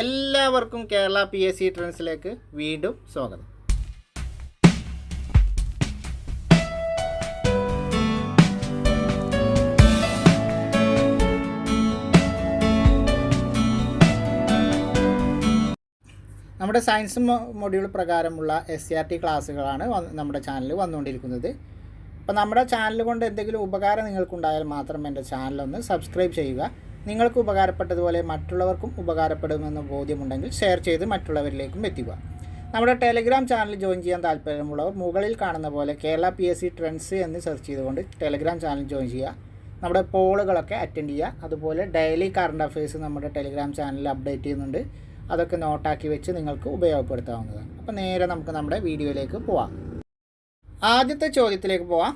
എല്ലാവർക്കും Kerala P S C ട്രെൻഡ്സിലേക്ക് വീണ്ടും സ്വാഗതം. നമ്മുടെ സയൻസ് മൊഡ്യൂൾ പ്രകാരമുള്ള എസ് സി ആർ ടി ക്ലാസ്സുകളാണ് നമ്മുടെ ചാനൽ വന്നുകൊണ്ടിരിക്കുന്നത്. അപ്പോൾ നമ്മുടെ ചാനൽ കൊണ്ട് എന്തെങ്കിലും ഉപകാരം നിങ്ങൾക്കുണ്ടായാൽ മാത്രം എന്റെ ചാനലൊന്ന് സബ്സ്ക്രൈബ് ചെയ്യുക. നിങ്ങൾക്ക് ഉപകാരപ്പെട്ടതുപോലെ മറ്റുള്ളവർക്കും ഉപകാരപ്പെടുമെന്ന ബോധ്യമുണ്ടെങ്കിൽ ഷെയർ ചെയ്ത് മറ്റുള്ളവരിലേക്കും എത്തിക്കുക. നമ്മുടെ ടെലിഗ്രാം ചാനൽ ജോയിൻ ചെയ്യാൻ താല്പര്യമുള്ളവർ മുകളിൽ കാണുന്ന പോലെ Kerala P S C trends എന്ന് സെർച്ച് ചെയ്തുകൊണ്ട് ടെലിഗ്രാം ചാനൽ ജോയിൻ ചെയ്യുക. നമ്മുടെ പോളുകളൊക്കെ അറ്റൻഡ് ചെയ്യുക. അതുപോലെ ഡെയിലി കറണ്ട് അഫയേഴ്സ് നമ്മുടെ ടെലിഗ്രാം ചാനലിൽ അപ്ഡേറ്റ് ചെയ്യുന്നുണ്ട്. അതൊക്കെ നോട്ടാക്കി വെച്ച് നിങ്ങൾക്ക് ഉപയോഗപ്പെടുത്താവുന്നതാണ്. അപ്പോൾ നേരെ നമുക്ക് നമ്മുടെ വീഡിയോയിലേക്ക് പോവാം. ആദ്യത്തെ ചോദ്യത്തിലേക്ക് പോവാം.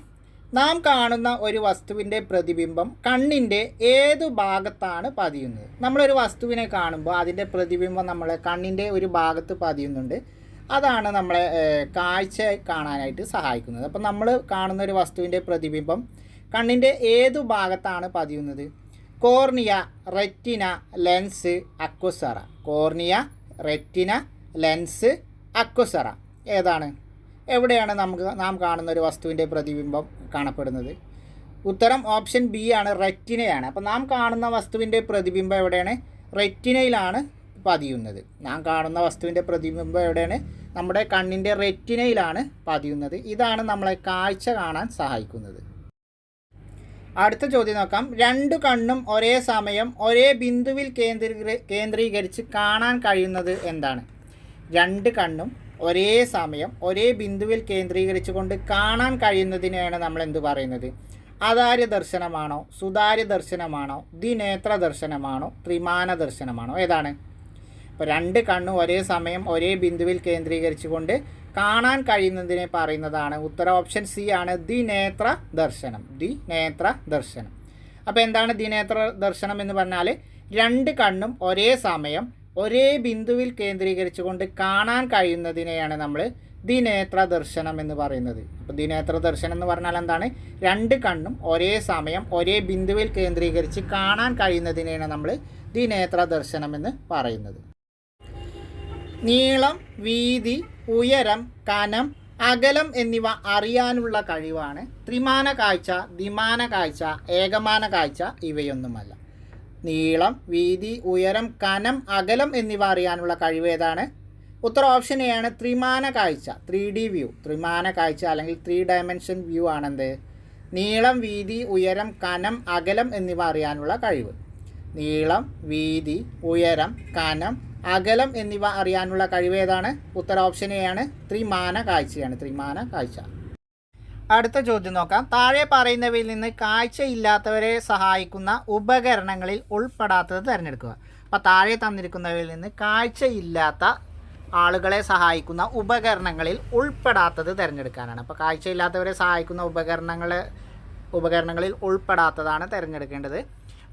നാം കാണുന്ന ഒരു വസ്തുവിന്റെ പ്രതിബിംബം കണ്ണിന്റെ ഏതു ഭാഗത്താണ് പതിയുന്നത്. നമ്മളൊരു വസ്തുവിനെ കാണുമ്പോൾ അതിന്റെ പ്രതിബിംബം നമ്മളെ കണ്ണിന്റെ ഒരു ഭാഗത്ത് പതിയുന്നുണ്ട്. അതാണ് നമ്മളെ കാഴ്ച കാണാനായിട്ട് സഹായിക്കുന്നത്. അപ്പം നമ്മൾ കാണുന്ന ഒരു വസ്തുവിന്റെ പ്രതിബിംബം കണ്ണിന്റെ ഏതു ഭാഗത്താണ് പതിയുന്നത്? Cornea retina lens aqueous. Cornea retina lens aqueous. ഏതാണ്? എവിടെയാണ് നമുക്ക് നാം കാണുന്ന ഒരു വസ്തുവിന്റെ പ്രതിബിംബം കാണപ്പെടുന്നത്? ഉത്തരം ഓപ്ഷൻ ബി ആണ് റെറ്റിനയാണ്. അപ്പോൾ നാം കാണുന്ന വസ്തുവിന്റെ പ്രതിബിംബം എവിടെയാണ്? റെറ്റിനയിലാണ് പതിയുന്നത്. നാം കാണുന്ന വസ്തുവിന്റെ പ്രതിബിംബം എവിടെയാണ്? നമ്മുടെ കണ്ണിന്റെ റെറ്റിനയിലാണ് പതിയുന്നത്. ഇതാണ് നമ്മളെ കാഴ്ച കാണാൻ സഹായിക്കുന്നത്. അടുത്ത ചോദ്യം നോക്കാം. രണ്ടു കണ്ണും ഒരേ സമയം ഒരേ ബിന്ദുവിൽ കേന്ദ്രീകരി കേന്ദ്രീകരിച്ച് കാണാൻ കഴിയുന്നത് എന്താണ്? രണ്ട് കണ്ണും ഒരേ സമയം ഒരേ ബിന്ദുവിൽ കേന്ദ്രീകരിച്ചുകൊണ്ട് കാണാൻ കഴിയുന്നതിനെയാണ് നമ്മൾ എന്ത് പറയുന്നത്? അതാര്യ ദർശനമാണോ സുതാര്യ ദർശനമാണോ ദിനേത്ര ദർശനമാണോ ത്രിമാന ദർശനമാണോ? ഏതാണ്? ഇപ്പോൾ രണ്ട് കണ്ണു ഒരേ സമയം ഒരേ ബിന്ദുവിൽ കേന്ദ്രീകരിച്ചുകൊണ്ട് കാണാൻ കഴിയുന്നതിനെ പറയുന്നതാണ്. ഉത്തര ഓപ്ഷൻ സി ആണ് ദിനേത്ര ദർശനം. ദ്വിനേത്ര ദർശനം. അപ്പോൾ എന്താണ് ദിനേത്ര ദർശനം എന്ന് പറഞ്ഞാൽ രണ്ട് കണ്ണും ഒരേ സമയം ഒരേ ബിന്ദുവിൽ കേന്ദ്രീകരിച്ചുകൊണ്ട് കാണാൻ കഴിയുന്നതിനെയാണ് നമ്മൾ ദിനേത്ര ദർശനം എന്ന് പറയുന്നത്. അപ്പോൾ ദിനേത്ര ദർശനം എന്ന് പറഞ്ഞാൽ എന്താണ്? രണ്ട് കണ്ണും ഒരേ സമയം ഒരേ ബിന്ദുവിൽ കേന്ദ്രീകരിച്ച് കാണാൻ കഴിയുന്നതിനെയാണ് നമ്മൾ ദിനേത്ര ദർശനം എന്ന് പറയുന്നത്. നീളം വീതി ഉയരം കനം അകലം എന്നിവ അറിയാനുള്ള കഴിവാണ് ത്രിമാന കാഴ്ച ദ്വിമാന കാഴ്ച ഏകമാന കാഴ്ച ഇവയൊന്നുമല്ല. നീളം വീതി ഉയരം കനം അകലം എന്നിവ അറിയാനുള്ള കഴിവ് ഏതാണ്? ഉത്തര ഓപ്ഷൻ എ ആണ് ത്രിമാന കാഴ്ച ത്രീ ഡി വ്യൂ ത്രിമാന കാഴ്ച അല്ലെങ്കിൽ ത്രീ ഡയമെൻഷൻ വ്യൂ ആണെന്ത്? നീളം വീതി ഉയരം കനം അകലം എന്നിവ അറിയാനുള്ള കഴിവ്. നീളം വീതി ഉയരം കനം അകലം എന്നിവ അറിയാനുള്ള കഴിവ് ഏതാണ്? ഉത്തര ഓപ്ഷൻ എ ആണ് ത്രിമാന കാഴ്ചയാണ് ത്രിമാന കാഴ്ച. അടുത്ത ചോദ്യം നോക്കാം. താഴെ പറയുന്നവയിൽ നിന്ന് കാഴ്ചയില്ലാത്തവരെ സഹായിക്കുന്ന ഉപകരണങ്ങളിൽ ഉൾപ്പെടാത്തത് തിരഞ്ഞെടുക്കുക. അപ്പോൾ താഴെ തന്നിരിക്കുന്നവയിൽ നിന്ന് കാഴ്ചയില്ലാത്ത ആളുകളെ സഹായിക്കുന്ന ഉപകരണങ്ങളിൽ ഉൾപ്പെടാത്തത് തിരഞ്ഞെടുക്കാനാണ്. അപ്പോൾ കാഴ്ചയില്ലാത്തവരെ സഹായിക്കുന്ന ഉപകരണങ്ങൾ ഉപകരണങ്ങളിൽ ഉൾപ്പെടാത്തതാണ് തിരഞ്ഞെടുക്കേണ്ടത്.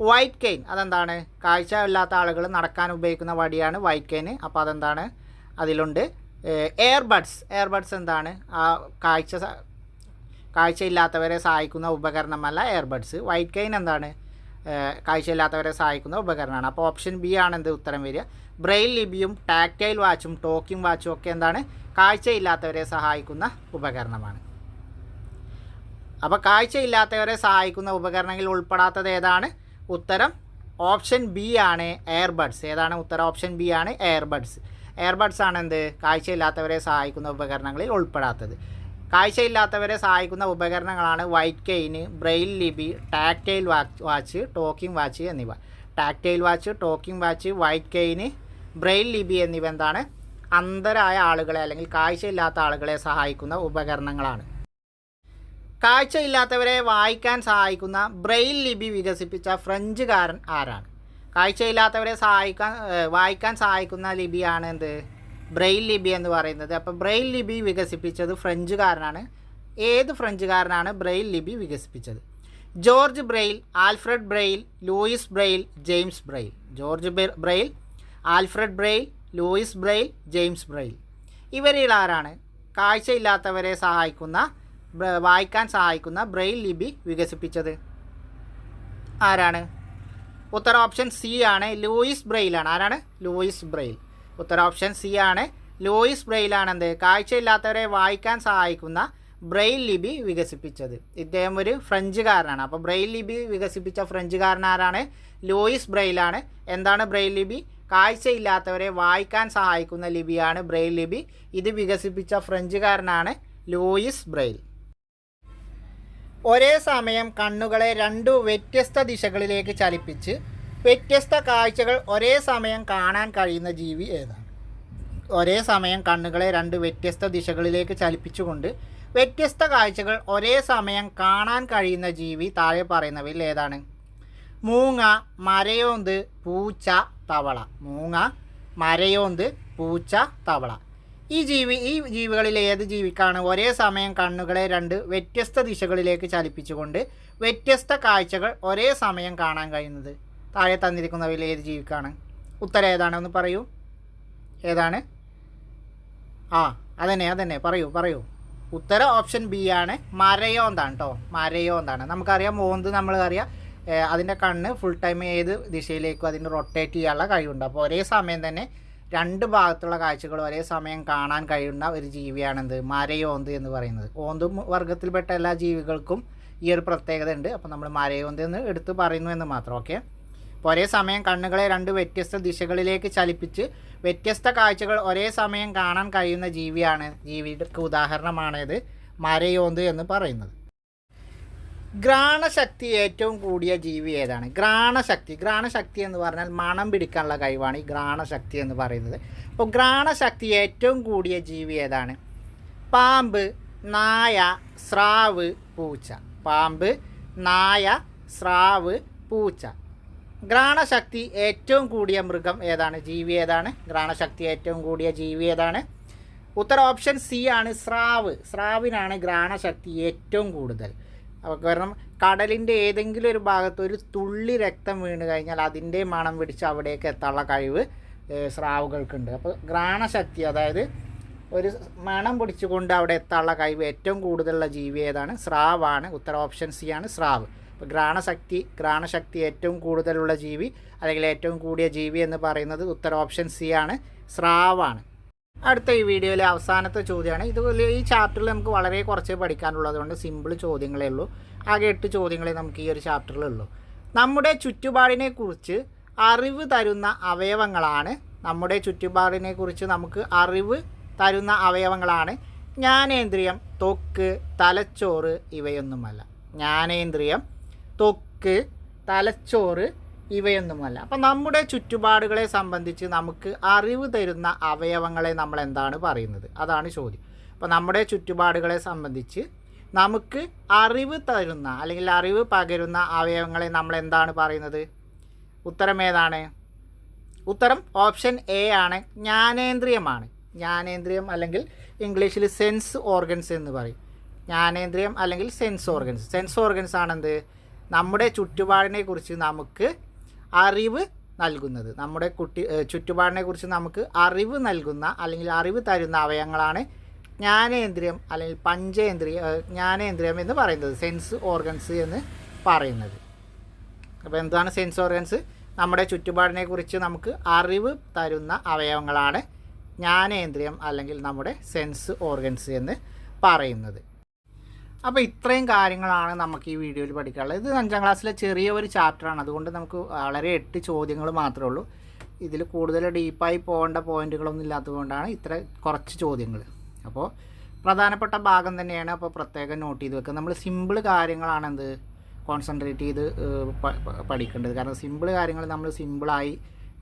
വൈറ്റ് കെയിൻ അതെന്താണ്? കാഴ്ച ഇല്ലാത്ത ആളുകൾ നടക്കാൻ ഉപയോഗിക്കുന്ന വടിയാണ് വൈറ്റ് കെയിൻ അപ്പോൾ അതെന്താണ്? അതിലുണ്ട് എയർബഡ്സ് എയർബഡ്സ് എന്താണ്? ആ കാഴ്ച കാഴ്ചയില്ലാത്തവരെ സഹായിക്കുന്ന ഉപകരണമല്ല എയർബഡ്സ്. വൈറ്റ് കെയിൻ എന്താണ്? കാഴ്ചയില്ലാത്തവരെ സഹായിക്കുന്ന ഉപകരണമാണ്. അപ്പോൾ ഓപ്ഷൻ ബി ആണ് എന്ത് ഉത്തരം വരിക? ബ്രെയിൽ ലിബിയും ടാക്റ്റൈൽ വാച്ചും ടോക്കിംഗ് വാച്ചും ഒക്കെ എന്താണ്? കാഴ്ചയില്ലാത്തവരെ സഹായിക്കുന്ന ഉപകരണമാണ്. അപ്പോൾ കാഴ്ചയില്ലാത്തവരെ സഹായിക്കുന്ന ഉപകരണങ്ങളിൽ ഉൾപ്പെടാത്തത് ഏതാണ്? ഉത്തരം ഓപ്ഷൻ ബി ആണ് എയർബഡ്സ്. ഏതാണ് ഉത്തരം? ഓപ്ഷൻ ബി ആണ് എയർബഡ്സ്. എയർബഡ്സ് ആണ് എന്ത്? കാഴ്ചയില്ലാത്തവരെ സഹായിക്കുന്ന ഉപകരണങ്ങളിൽ ഉൾപ്പെടാത്തത്. കാഴ്ചയില്ലാത്തവരെ സഹായിക്കുന്ന ഉപകരണങ്ങളാണ് വൈറ്റ് കെയിന് ബ്രെയിൽ ലിപി ടാക്ടൈൽ വാച്ച് ടോക്കിംഗ് വാച്ച് എന്നിവ. Tactile watch talking watch white cane braille ലിപി എന്നിവ എന്താണ്? അന്ധരായ ആളുകളെ അല്ലെങ്കിൽ കാഴ്ചയില്ലാത്ത ആളുകളെ സഹായിക്കുന്ന ഉപകരണങ്ങളാണ്. കാഴ്ചയില്ലാത്തവരെ വായിക്കാൻ സഹായിക്കുന്ന ബ്രെയിൽ ലിപി വികസിപ്പിച്ച ഫ്രഞ്ചുകാരൻ ആരാണ്? കാഴ്ചയില്ലാത്തവരെ സഹായിക്കാൻ വായിക്കാൻ സഹായിക്കുന്ന ലിപിയാണ് എന്ത്? ബ്രെയിൽ ലിപി എന്ന് പറയുന്നത്. അപ്പോൾ ബ്രെയിൽ ലിപി വികസിപ്പിച്ചത് ഫ്രഞ്ചുകാരനാണ്. ഏത് ഫ്രഞ്ചുകാരനാണ് ബ്രെയിൽ ലിപി വികസിപ്പിച്ചത്? George Braille Alfred Braille Louis Braille James Braille. George Braille Alfred Braille Louis Braille James Braille. ഇവരിൽ ആരാണ്? കാഴ്ചയില്ലാത്തവരെ സഹായിക്കുന്ന വായിക്കാൻ സഹായിക്കുന്ന ബ്രെയിൽ ലിപി വികസിപ്പിച്ചത്. ആരാണ്? ഉത്തര ഓപ്ഷൻ സി ആണ്. ലൂയിസ് ബ്രെയിലാണ്. ആരാണ്? Louis Braille. ഉത്തര ഓപ്ഷൻ സി ആണ്. ലൂയിസ് ബ്രെയിലാണെന്ത് കാഴ്ചയില്ലാത്തവരെ വായിക്കാൻ സഹായിക്കുന്ന ബ്രെയിൽ ലിപി വികസിപ്പിച്ചത്. ഇദ്ദേഹം ഒരു ഫ്രഞ്ചുകാരനാണ്. അപ്പോൾ ബ്രെയിൽ ലിപി വികസിപ്പിച്ച ഫ്രഞ്ചുകാരൻ ആരാണ്? ലൂയിസ് ബ്രെയിലാണ് എന്താണ് ബ്രെയിൽ ലിപി കാഴ്ചയില്ലാത്തവരെ വായിക്കാൻ സഹായിക്കുന്ന ലിപിയാണ് ബ്രെയിൽ ലിപി ഇത് വികസിപ്പിച്ച ഫ്രഞ്ചുകാരനാണ് ലൂയിസ് ബ്രെയിൽ ഒരേ സമയം കണ്ണുകളെ രണ്ടു വ്യത്യസ്ത ദിശകളിലേക്ക് ചലിപ്പിച്ച് വ്യത്യസ്ത കാഴ്ചകൾ ഒരേ സമയം കാണാൻ കഴിയുന്ന ജീവി ഏതാണ്? ഒരേ സമയം കണ്ണുകളെ രണ്ട് വ്യത്യസ്ത ദിശകളിലേക്ക് ചലിപ്പിച്ചുകൊണ്ട് വ്യത്യസ്ത കാഴ്ചകൾ ഒരേ സമയം കാണാൻ കഴിയുന്ന ജീവി താഴെ പറയുന്നവയിൽ ഏതാണ്? മൂങ്ങ മരയോന്ത് പൂച്ച തവള. മൂങ്ങ മരയോന്ത് പൂച്ച തവള. ഈ ജീവി ഈ ജീവികളിൽ ഏത് ജീവിക്കാണ്? ഒരേ സമയം കണ്ണുകളെ രണ്ട് വ്യത്യസ്ത ദിശകളിലേക്ക് ചലിപ്പിച്ചുകൊണ്ട് വ്യത്യസ്ത കാഴ്ചകൾ ഒരേ സമയം കാണാൻ കഴിയുന്നത്. താഴെ തന്നിരിക്കുന്നവയിൽ ഏത് ജീവിക്കാണ്? ഉത്തരം ഏതാണ്? ഒന്ന് പറയൂ. ഏതാണ്? ആ അതന്നെ അതന്നെ. പറയൂ പറയൂ. ഉത്തരം ഓപ്ഷൻ ബി ആണ്. മരയോന്താണ് കേട്ടോ മരയോന്താണ്. നമുക്കറിയാം മോന്ത് നമ്മളറിയാം അതിന്റെ കണ്ണ് ഫുൾ ടൈം ഏത് ദിശയിലേക്കും അതിന് റൊട്ടേറ്റ് ചെയ്യാനുള്ള കഴിവുണ്ട്. അപ്പോൾ ഒരേ സമയം തന്നെ രണ്ട് ഭാഗത്തുള്ള കാഴ്ചകൾ ഒരേ സമയം കാണാൻ കഴിയുന്ന ഒരു ജീവിയാണെന്ത് മരയോന്ത് എന്ന് പറയുന്നത്. ഓന്തും വർഗത്തിൽപ്പെട്ട എല്ലാ ജീവികൾക്കും ഈ ഒരു പ്രത്യേകത ഉണ്ട്. അപ്പോൾ നമ്മൾ മരയോന്ത് എന്ന് എടുത്ത് പറയുന്നു എന്ന് മാത്രം. ഓക്കെ? ഒരേ സമയം കണ്ണുകളെ രണ്ട് വ്യത്യസ്ത ദിശകളിലേക്ക് ചലിപ്പിച്ച് വ്യത്യസ്ത കാഴ്ചകൾ ഒരേ സമയം കാണാൻ കഴിയുന്ന ജീവിയാണ്. ജീവിക്ക് ഉദാഹരണമാണ് ഇത് മരയോന്ത് എന്ന് പറയുന്നത്. ഘ്രാണശക്തി ഏറ്റവും കൂടിയ ജീവി ഏതാണ്? ഘ്രാണശക്തി. ഘ്രാണശക്തി എന്ന് പറഞ്ഞാൽ മണം പിടിക്കാനുള്ള കഴിവാണ് ഈ ഘ്രാണശക്തി എന്ന് പറയുന്നത്. അപ്പോൾ ഘ്രാണശക്തി ഏറ്റവും കൂടിയ ജീവി ഏതാണ്? പാമ്പ് നായ സ്രാവ് പൂച്ച. പാമ്പ് നായ സ്രാവ് പൂച്ച. ഘ്രാണശക്തി ഏറ്റവും കൂടിയ മൃഗം ഏതാണ്? ജീവി ഏതാണ്? ഘ്രാണശക്തി ഏറ്റവും കൂടിയ ജീവി ഏതാണ്? ഉത്തര ഓപ്ഷൻ സി ആണ് സ്രാവ്. സ്രാവിനാണ് ഘ്രാണശക്തി ഏറ്റവും കൂടുതൽ. അപ്പോൾ കാരണം കടലിന്റെ ഏതെങ്കിലും ഒരു ഭാഗത്ത് ഒരു തുള്ളി രക്തം വീണ് കഴിഞ്ഞാൽ അതിന്റെ മണം പിടിച്ച് അവിടേക്ക് എത്താനുള്ള കഴിവ് സ്രാവുകൾക്കുണ്ട്. അപ്പോൾ ഘ്രാണശക്തി അതായത് ഒരു മണം പിടിച്ചുകൊണ്ട് അവിടെ എത്താനുള്ള കഴിവ് ഏറ്റവും കൂടുതലുള്ള ജീവി ഏതാണ്? സ്രാവാണ്. ഉത്തര ഓപ്ഷൻ സി ആണ് സ്രാവ്. അപ്പോൾ ഘ്രാണശക്തി ഘ്രാണശക്തി ഏറ്റവും കൂടുതലുള്ള ജീവി അല്ലെങ്കിൽ ഏറ്റവും കൂടിയ ജീവി എന്ന് പറയുന്നത് ഉത്തര ഓപ്ഷൻ സി ആണ് സ്രാവാണ്. അടുത്ത ഈ വീഡിയോയിലെ അവസാനത്തെ ചോദ്യമാണ്. ഇതുപോലെ ഈ ചാപ്റ്ററിൽ നമുക്ക് വളരെ കുറച്ച് പഠിക്കാനുള്ളത് കൊണ്ട് സിമ്പിൾ ചോദ്യങ്ങളേ ഉള്ളൂ. ആകെ എട്ട് ചോദ്യങ്ങളെ നമുക്ക് ഈ ഒരു ചാപ്റ്ററിലുള്ളൂ നമ്മുടെ ചുറ്റുപാടിനെ കുറിച്ച് അറിവ് തരുന്ന അവയവങ്ങളാണ്. നമ്മുടെ ചുറ്റുപാടിനെ കുറിച്ച് നമുക്ക് അറിവ് തരുന്ന അവയവങ്ങളാണ് ജ്ഞാനേന്ദ്രിയം തൊക്ക് തലച്ചോറ് ഇവയൊന്നുമല്ല. ജ്ഞാനേന്ദ്രിയം തൊക്ക് തലച്ചോറ് ഇവയൊന്നുമല്ല. അപ്പം നമ്മുടെ ചുറ്റുപാടുകളെ സംബന്ധിച്ച് നമുക്ക് അറിവ് തരുന്ന അവയവങ്ങളെ നമ്മൾ എന്താണ് പറയുന്നത്? അതാണ് ചോദ്യം. അപ്പോൾ നമ്മുടെ ചുറ്റുപാടുകളെ സംബന്ധിച്ച് നമുക്ക് അറിവ് തരുന്ന അല്ലെങ്കിൽ അറിവ് പകരുന്ന അവയവങ്ങളെ നമ്മൾ എന്താണ് പറയുന്നത്? ഉത്തരം ഏതാണ്? ഉത്തരം ഓപ്ഷൻ എ ആണ്. ജ്ഞാനേന്ദ്രിയമാണ്. ജ്ഞാനേന്ദ്രിയം അല്ലെങ്കിൽ ഇംഗ്ലീഷിൽ സെൻസ് ഓർഗൻസ് എന്ന് പറയും. ജ്ഞാനേന്ദ്രിയം അല്ലെങ്കിൽ സെൻസ് ഓർഗൻസ് സെൻസ് ഓർഗൻസ് ആണെന്ത്? നമ്മുടെ ചുറ്റുപാടിനെ കുറിച്ച് നമുക്ക് അറിവ് നൽകുന്നത്. നമ്മുടെ കുട്ടി ചുറ്റുപാടിനെ കുറിച്ച് നമുക്ക് അറിവ് നൽകുന്ന അല്ലെങ്കിൽ അറിവ് തരുന്ന അവയവങ്ങളാണ് ജ്ഞാനേന്ദ്രിയം അല്ലെങ്കിൽ പഞ്ചേന്ദ്രിയ ജ്ഞാനേന്ദ്രിയം എന്ന് പറയുന്നത്. സെൻസ് ഓർഗൻസ് എന്ന് പറയുന്നത്. അപ്പോൾ എന്താണ് സെൻസ് ഓർഗൻസ് നമ്മുടെ ചുറ്റുപാടിനെ കുറിച്ച് നമുക്ക് അറിവ് തരുന്ന അവയവങ്ങളാണ് ജ്ഞാനേന്ദ്രിയം അല്ലെങ്കിൽ നമ്മുടെ സെൻസ് ഓർഗൻസ് എന്ന് പറയുന്നത്. അപ്പോൾ ഇത്രയും കാര്യങ്ങളാണ് നമുക്ക് ഈ വീഡിയോയിൽ പഠിക്കാനുള്ളത്. ഇത് അഞ്ചാം ക്ലാസ്സിലെ ചെറിയ ഒരു ചാപ്റ്ററാണ് അതുകൊണ്ട് നമുക്ക് വളരെ എട്ട് ചോദ്യങ്ങൾ മാത്രമേ ഉള്ളൂ. ഇതിൽ കൂടുതൽ ഡീപ്പായി പോകേണ്ട പോയിന്റുകളൊന്നും ഇല്ലാത്തതുകൊണ്ടാണ് ഇത്ര കുറച്ച് ചോദ്യങ്ങൾ. അപ്പോൾ പ്രധാനപ്പെട്ട ഭാഗം തന്നെയാണ് അപ്പോൾ പ്രത്യേകം നോട്ട് ചെയ്ത് വെക്കുക. നമ്മൾ സിമ്പിൾ കാര്യങ്ങളാണ് എന്ത്? കോൺസെൻട്രേറ്റ് ചെയ്ത് പഠിക്കേണ്ടത്. കാരണം സിമ്പിൾ കാര്യങ്ങൾ നമ്മൾ സിമ്പിളായി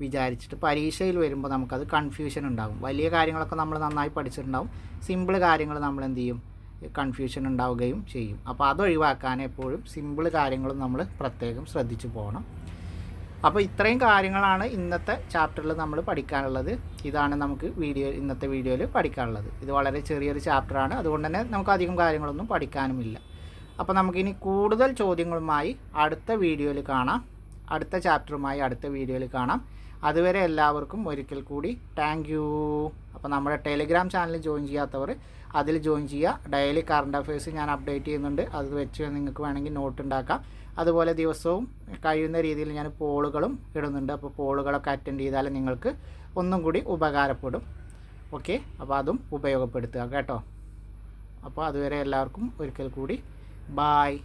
വിചാരിച്ചിട്ട് പരീക്ഷയിൽ വരുമ്പോൾ നമുക്കത് കൺഫ്യൂഷൻ ഉണ്ടാകും. വലിയ കാര്യങ്ങളൊക്കെ നമ്മൾ നന്നായി പഠിച്ചിട്ടുണ്ടാകും സിമ്പിൾ കാര്യങ്ങൾ നമ്മൾ എന്ത് ചെയ്യും? കൺഫ്യൂഷൻ ഉണ്ടാവുകയും ചെയ്യും. അപ്പോൾ അതൊഴിവാക്കാൻ എപ്പോഴും സിമ്പിൾ കാര്യങ്ങളും നമ്മൾ പ്രത്യേകം ശ്രദ്ധിച്ചു പോകണം. അപ്പോൾ ഇത്രയും കാര്യങ്ങളാണ് ഇന്നത്തെ ചാപ്റ്ററിൽ നമ്മൾ പഠിക്കാനുള്ളത്. ഇതാണ് നമുക്ക് വീഡിയോ ഇന്നത്തെ വീഡിയോയിൽ പഠിക്കാനുള്ളത്. ഇത് വളരെ ചെറിയൊരു ചാപ്റ്ററാണ് അതുകൊണ്ട് തന്നെ നമുക്ക് അധികം കാര്യങ്ങളൊന്നും പഠിക്കാനുമില്ല. അപ്പോൾ നമുക്കിനി കൂടുതൽ ചോദ്യങ്ങളുമായി അടുത്ത വീഡിയോയിൽ കാണാം. അടുത്ത ചാപ്റ്ററുമായി അടുത്ത വീഡിയോയിൽ കാണാം. അതുവരെ എല്ലാവർക്കും ഒരിക്കൽ കൂടി താങ്ക് യു അപ്പോൾ നമ്മുടെ ടെലിഗ്രാം ചാനൽ ജോയിൻ ചെയ്യാത്തവർ അതിൽ ജോയിൻ ചെയ്യുക. ഡെയിലി കറണ്ട് അഫയേഴ്സ് ഞാൻ അപ്ഡേറ്റ് ചെയ്യുന്നുണ്ട്. അത് വെച്ച് നിങ്ങൾക്ക് വേണമെങ്കിൽ നോട്ട് ഉണ്ടാക്കാം. അതുപോലെ ദിവസവും കഴിയുന്ന രീതിയിൽ ഞാൻ പോളുകളും ഇടുന്നുണ്ട്. അപ്പോൾ പോളുകളൊക്കെ അറ്റൻഡ് ചെയ്താൽ നിങ്ങൾക്ക് ഒന്നും കൂടി ഉപകാരപ്പെടും. ഓക്കെ അപ്പോൾ അതും ഉപയോഗപ്പെടുത്തുക കേട്ടോ. അപ്പോൾ അതുവരെ എല്ലാവർക്കും ഒരിക്കൽ കൂടി. ബായ്